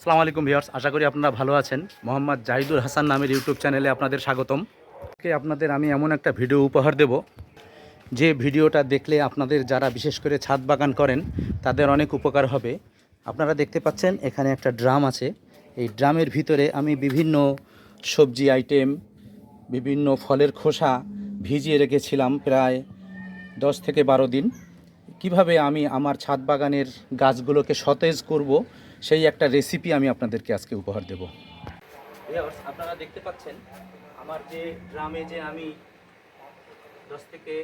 আসসালামু আলাইকুম ভিউয়ার্স, আশা করি আপনারা ভালো আছেন। মোহাম্মদ জাহিদুল হাসান নামের ইউটিউব চ্যানেলে আপনাদের স্বাগতম। আজকে আপনাদের আমি এমন একটা ভিডিও উপহার দেব, যে ভিডিওটা দেখলে আপনাদের যারা বিশেষ করে ছাদ বাগান করেন, তাদের অনেক উপকার হবে। আপনারা দেখতে পাচ্ছেন, এখানে একটা ড্রাম আছে। এই ড্রামের ভিতরে আমি বিভিন্ন সবজি আইটেম, বিভিন্ন ফলের খোসা ভিজিয়ে রেখেছিলাম প্রায় দশ থেকে বারো দিন। কীভাবে আমি আমার ছাদ বাগানের গাছগুলোকে সতেজ করব সেই একটা রেসিপি আমি আপনাদেরকে আজকে উপহার দেব। আপনারা দেখতে পাচ্ছেন, আমার যে ড্রামে যে আমি দশ থেকে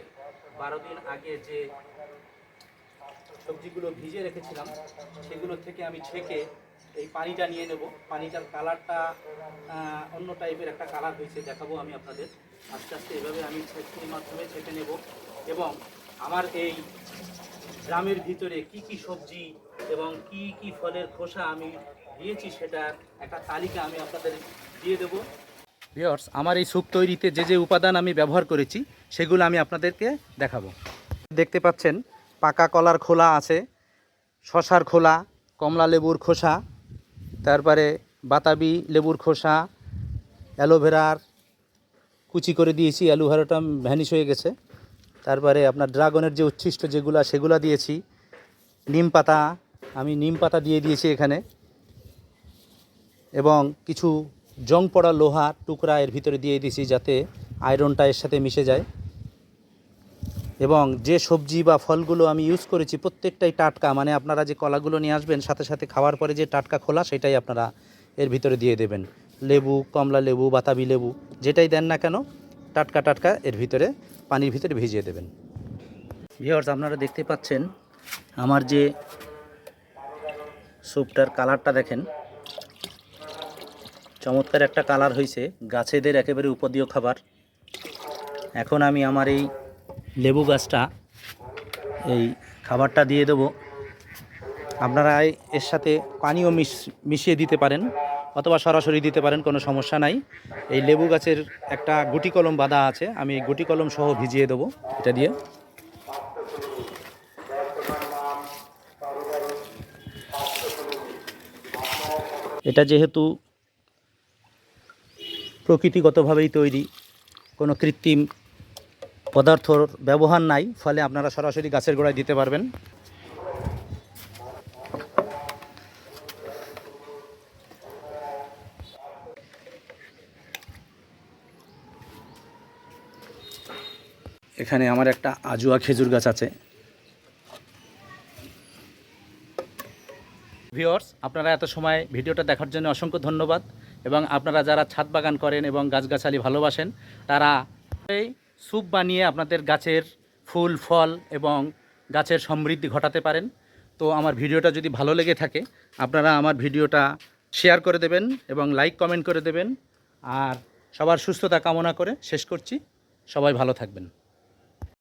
বারো দিন আগে যে সবজিগুলো ভিজে রেখেছিলাম, সেগুলো থেকে আমি ছেঁকে এই পানিটা নিয়ে নেব। পানিটার কালারটা অন্য টাইপের একটা কালার হয়েছে, দেখাবো আমি আপনাদের। আস্তে আস্তে এভাবে আমি ছেঁচনির মাধ্যমে ছেঁকে নেব এবং আমার এই গ্রামের ভিতরে কি কি সবজি এবং কি কি ফলের খোসা আমি দিয়েছি সেটার একটা তালিকা আমি আপনাদের দিয়ে দেবো। ভিওর্স আমার এই স্যুপ তৈরিতে যে যে উপাদান আমি ব্যবহার করেছি, সেগুলো আমি আপনাদেরকে দেখাবো। দেখতে পাচ্ছেন, পাকা কলার খোলা আছে, শশার খোলা, কমলা লেবুর খোসা, তারপরে বাতাবি লেবুর খোসা, অ্যালোভেরার, কুচি করে দিয়েছি, অ্যালোভেরাটা ভ্যানিশ হয়ে গেছে। তারপরে আপনার ড্রাগনের যে উচ্ছিষ্ট যেগুলো, সেগুলো দিয়েছি। নিম পাতা, আমি নিম পাতা দিয়ে দিয়েছি এখানে। এবং কিছু জং পড়া লোহা টুকরা এর ভিতরে দিয়ে দিয়েছি যাতে আয়রনটা এর সাথে মিশে যায়। এবং যে সবজি বা ফলগুলো আমি ইউজ করেছি প্রত্যেকটাই টাটকা মানে আপনারা যে কলাগুলো নিয়ে আসবেন, সাথে সাথে খাওয়ার পরে যে টাটকা খোলা, সেটাই আপনারা এর ভিতরে দিয়ে দেবেন। লেবু, কমলা লেবু, বাতাবি লেবু, যেটাই দেন না কেন টাটকা টাটকা এর ভিতরে, পানির ভিতরে ভিজিয়ে দেবেন। ভিওর্স আপনারা দেখতে পাচ্ছেন, আমার যে স্যুপটার কালারটা দেখেন। চমৎকার একটা কালার হয়েছে গাছেদের একেবারে উপদীয় খাবার। এখন আমি আমার এই লেবু গাছটা, এই খাবারটা দিয়ে দেবো। আপনারা এর সাথে পানিও মিশ, মিশিয়ে দিতে পারেন। অথবা সরাসরি দিতে পারেন, কোনো সমস্যা নাই। এই লেবু গাছের একটা গুটি কলম বাঁধা আছে, আমি গুটি কলম সহ ভিজিয়ে দেবো এটা দিয়ে। এটা যেহেতু প্রকৃতিগতভাবেই তৈরি, কোনো কৃত্রিম পদার্থর ব্যবহার নাই, ফলে আপনারা সরাসরি গাছের গোড়ায় দিতে পারবেন। এখানে আমার একটা আজুয়া খেজুর গাছ আছে। ভিওর্স আপনারা এত সময় ভিডিওটা দেখার জন্য অসংখ্য ধন্যবাদ এবং আপনারা যারা ছাদ বাগান করেন এবং গাছগাছালি ভালোবাসেন, তারা এই স্যুপ বানিয়ে আপনাদের গাছের ফুল, ফল এবং গাছের সমৃদ্ধি ঘটাতে পারেন। তো আমার ভিডিওটা যদি ভালো লেগে থাকে, আপনারা আমার ভিডিওটা শেয়ার করে দেবেন এবং লাইক, কমেন্ট করে দেবেন। আর সবার সুস্থতা কামনা করে শেষ করছি। সবাই ভালো থাকবেন।